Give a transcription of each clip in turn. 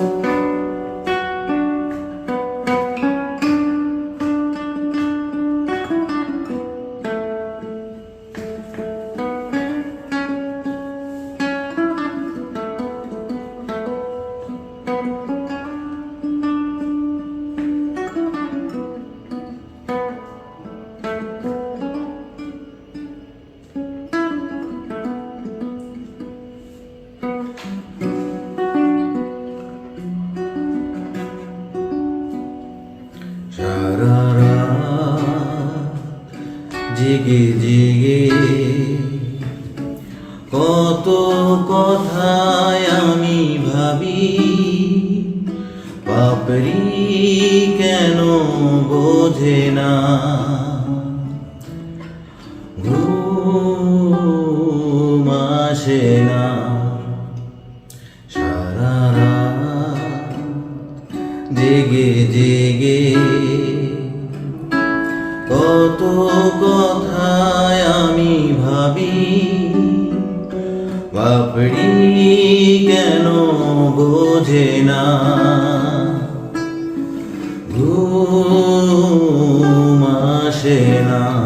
সারা জেগে জেগে। কত কথায় আমি ভাবি পাপড়ি কেন বোঝে না। ঘুম না। বাপড়ি কেন বোঝে না? ঘুম না।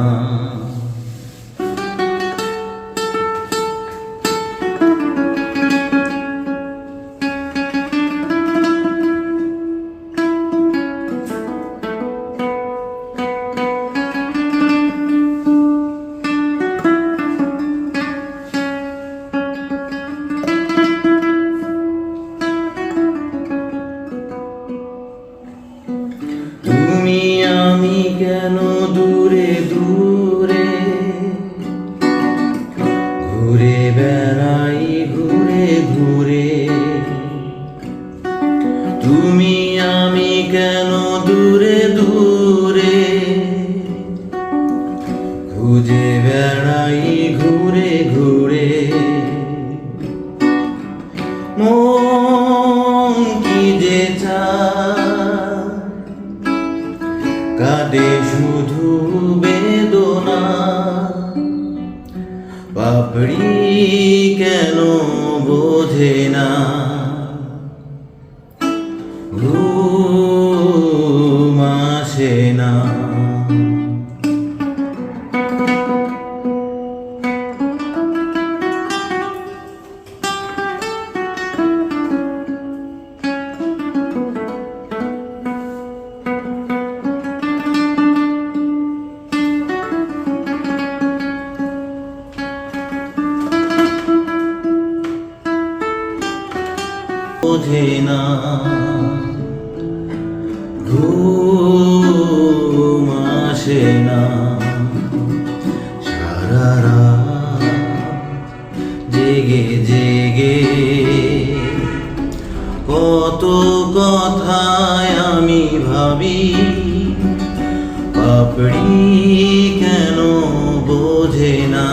কেন দূরে দূরে? ঘুরে বেড়াই, ঘুরে ঘুরে। তুমি আমি কেন দূরে দূরে? খুঁজে বেড়াই, ঘুরে ঘুরে। মন কি যে চায়? কাঁদে শুধু বেদনা। পাপড়ি কেন বোঝে না? ঘুম বোঝে না। ঘুম আসে না। সারা জেগে জেগে কত কথায় আমি ভাবি, পাপড়ি কেন বোঝে না।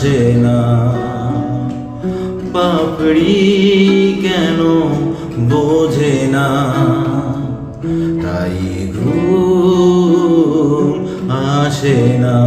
আসে পাপড়ি কেন বোঝে না? তাই ঘুম আসে না।